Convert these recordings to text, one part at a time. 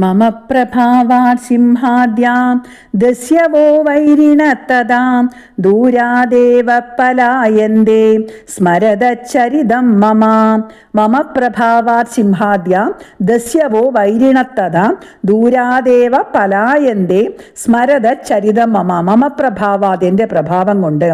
മമ പ്രഭാവാത് സിംഹാദ്യാം ദസ്യവോ വൈരിണത്തതാം ദൂരാദേവ പലായന്തേ സ്മരതച്ചരിതം മമ. മമ പ്രഭാവാത് സിംഹാദ്യാം ദസ്യവോ വൈരിണത്തതാം ദൂരാദേവ പലായന്തേ സ്മരത ചരിതം മമ. മമ പ്രഭാവാത് എന്റെ പ്രഭാവം കൊണ്ട്.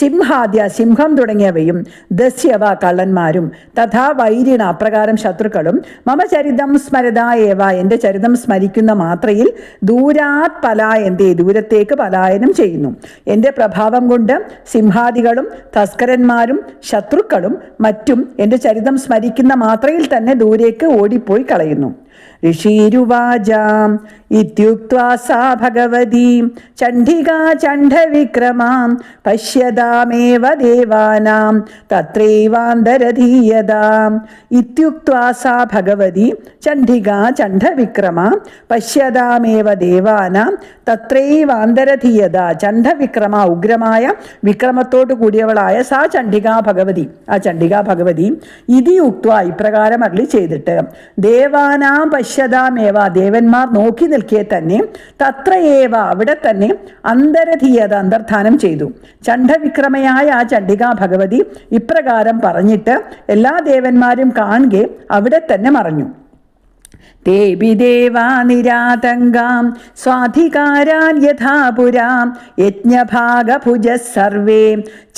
സിംഹാദ്യ സിംഹം തുടങ്ങിയവയും ദസ്യവ കള്ളന്മാരും തഥാ വൈരിണ അപ്രകാരം ശത്രുക്കളും മമ ചരിതം സ്മരത ഏവ എന്റെ ചരിതം സ്മരിക്കുന്ന മാത്രയിൽ ദൂരാത് പലായന്തേ ദൂരത്തേക്ക് പലായനം ചെയ്യുന്നു. എന്റെ പ്രഭാവം കൊണ്ട് സിംഹാദികളും തസ്കരന്മാരും ശത്രുക്കളും മറ്റും എന്റെ ചരിതം സ്മരിക്കുന്ന മാത്രയിൽ തന്നെ ദൂരേക്ക് ഓടിപ്പോയി കളയുന്നു. ഋഷീരുവാചാം. ഇത്യുക്വാ സാ ഭഗവതീ. ചണ്ഡികാ ചണ്ഡവിക്രമാം. പശ്യതാമേവ ദേവാനാം. തത്രൈവാന്തരധീയതാം. ഇത്യുക്വാ സാ ഭഗവതി. ചണ്ഡികാ ചണ്ഡവിക്രമാം. പശ്യതാമേവ ദേവാനാം. തത്രൈവാന്തരധീയത. ചണ്ഡവിക്രമ ഉഗ്രമായ വിക്രമത്തോട് കൂടിയവളായ സാ ചണ്ഡികാ ഭഗവതി. ആ ചണ്ഡികാ ഭഗവതി ഇതി ഉക്ത്വ ഇപ്രകാരം അരളി ചെയ്തിട്ട്. ദേവാനാം പശ്യതാമേവ ദേവന്മാർ നോക്കി നിൽക്കെ തന്നെ തത്രയേവ അവിടെ തന്നെ അന്തരധീയത അന്തർധാനം ചെയ്തു. ചണ്ഡവിക്രമയായ ആ ചണ്ഡികാ ഭഗവതി ഇപ്രകാരം പറഞ്ഞിട്ട് എല്ലാ ദേവന്മാരും കാണുകെ അവിടെ തന്നെ മറഞ്ഞു. ദേവി ദേവാ നിരാതങ്കാം സ്വാധികാരാൻ യഥാ യജ്ഞഭാഗഭുജ സർവേ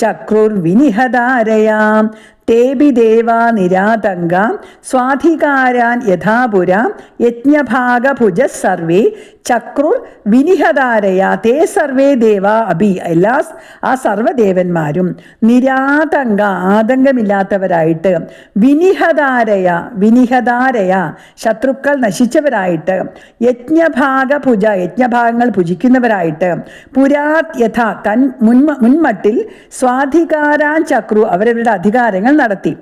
ചക്രുർവിനിഹതാരയാം തേബി ദേവാ നിരാതങ്ക സ്വാധികാരാൻ യഥാപുര യജ്ഞഭാഗഭുജ സർവേ ചക്രുർ വിനിഹതാരയ തേ സർവേ ദേവ അഭി എല്ലാ ആ സർവദേവന്മാരും. നിരാതങ്ക ആതങ്കമില്ലാത്തവരായിട്ട് വിനിഹതാരയ വിനിഹതാരയ ശത്രുക്കൾ നശിച്ചവരായിട്ട് യജ്ഞഭാഗഭുജ യജ്ഞഭാഗങ്ങൾ ഭുജിക്കുന്നവരായിട്ട് പുരാത് യഥ തൻ മുൻമ മുൻമട്ടിൽ സ്വാധികാരാൻ ചക്രു അവരവരുടെ അധികാരങ്ങൾ നടത്തി.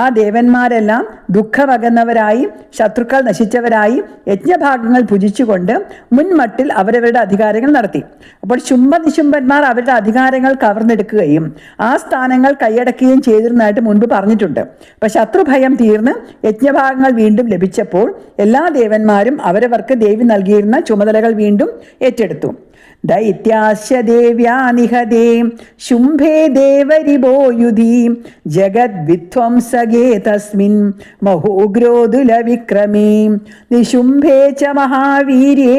ആ ദേവന്മാരെല്ലാം ദുഃഖമകന്നവരായി ശത്രുക്കൾ നശിച്ചവരായി യജ്ഞഭാഗങ്ങൾ ഭുജിച്ചുകൊണ്ട് മുൻമട്ടിൽ അവരവരുടെ അധികാരങ്ങൾ നടത്തി. അപ്പോൾ ശുംഭ നിശുംഭന്മാർ അവരുടെ അധികാരങ്ങൾ കവർന്നെടുക്കുകയും ആ സ്ഥാനങ്ങൾ കൈയടക്കുകയും ചെയ്തിരുന്നതായിട്ട് മുൻപ് പറഞ്ഞിട്ടുണ്ട്. അപ്പൊ ശത്രുഭയം തീർന്ന് യജ്ഞഭാഗങ്ങൾ വീണ്ടും ലഭിച്ചപ്പോൾ എല്ലാ ദേവന്മാരും അവരവർക്ക് ദേവി നൽകിയിരുന്ന ചുമതലകൾ വീണ്ടും ഏറ്റെടുത്തു. നിഹതേ ശുംഭേ ദേവരിബോയുധി ജഗദ്വിധ്വംസകേ തസ്മിൻ മഹോഗ്രോതുല വിക്രമേ നിശുംഭേ ച മഹാവീര്യേ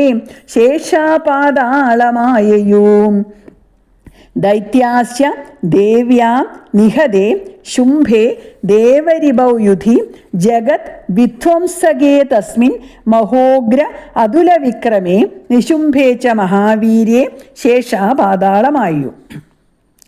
ശേഷാപാതാളമായയും ദൈത്യാസ്യ ദേവ്യാ നിഹതേ ശുംഭേ ദേവരിഭൗ യുധി ജഗത് വിധ്വംസകേ തസ്മിൻ മഹോഗ്ര അതുലവിക്രമേ നിശുംഭേ ച മഹാവീര്യേ ശേഷാ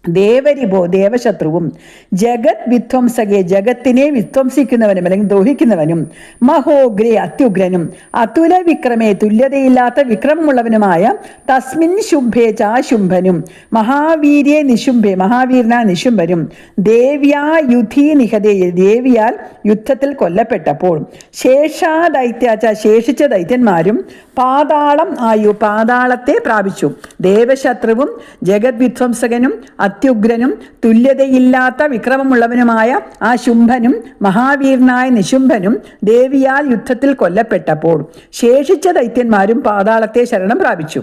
ദേവരിബോ ദേവശത്രുവും ജഗത് വിധ്വംസകെ ജഗത്തിനെ വിധ്വംസിക്കുന്നവനും അല്ലെങ്കിൽ ദ്രോഹിക്കുന്നവനും മഹോഗ്രേ അത്യുഗ്രനും അതുല വിക്രമേ തുല്യതയില്ലാത്ത വിക്രമമുള്ളവനുമായ തസ്മിൻ ശുംഭേ ചാശുംഭനും മഹാവീര്യെ നിശുംഭേ മഹാവീരന നിശുംഭനും ദേവ്യാ യുധി നിഹതേ ദേവിയാൽ യുദ്ധത്തിൽ കൊല്ലപ്പെട്ടപ്പോൾ ശേഷാ ദൈത്യാച്ച ശേഷിച്ച ദൈത്യന്മാരും പാതാളം ആയു പാതാളത്തെ പ്രാപിച്ചു. ദേവശത്രുവും ജഗത് വിധ്വംസകനും അത്യുഗ്രനും തുല്യതയില്ലാത്ത വിക്രമമുള്ളവനുമായ ആ ശുംഭനും മഹാവീരനായ നിശുംഭനും ദേവിയാൽ യുദ്ധത്തിൽ കൊല്ലപ്പെട്ടപ്പോൾ ശേഷിച്ച ദൈത്യന്മാരും പാതാളത്തെ ശരണം പ്രാപിച്ചു.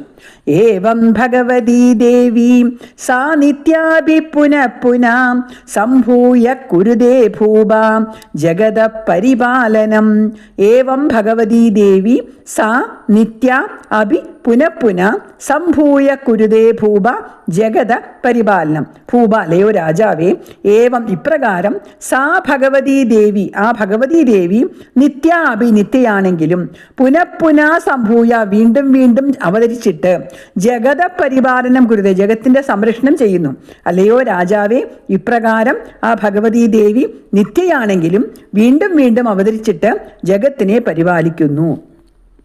ഏവം ഭഗവതീ ദേവി സാ നിത്യാഭി പുനഃ സംഭൂയ കുരുദേ ഭൂപാം ജഗത പരിപാലനം. ഏവം ഭഗവതീ ദേവി സാ നിത്യ അഭി പുനഃപുന പുനഃ സംഭൂയ കുരുദേ ഭൂപ ജഗത പരിപാലനം. ഭൂപ ലയോ രാജാവേ ഏവം ഇപ്രകാരം സാ ഭഗവതീ ദേവി ആ ഭഗവതീ ദേവി നിത്യ അഭി നിത്യയാണെങ്കിലും പുനഃപുന സംഭൂയ വീണ്ടും വീണ്ടും അവതരിച്ചിട്ട് ജഗത പരിപാലനം കുരുതേ ജഗത്തിന്റെ സംരക്ഷണം ചെയ്യുന്നു. അല്ലയോ രാജാവേ ഇപ്രകാരം ആ ഭഗവതീ ദേവി നിത്യയാണെങ്കിലും വീണ്ടും വീണ്ടും അവതരിച്ചിട്ട് ജഗത്തിനെ പരിപാലിക്കുന്നു.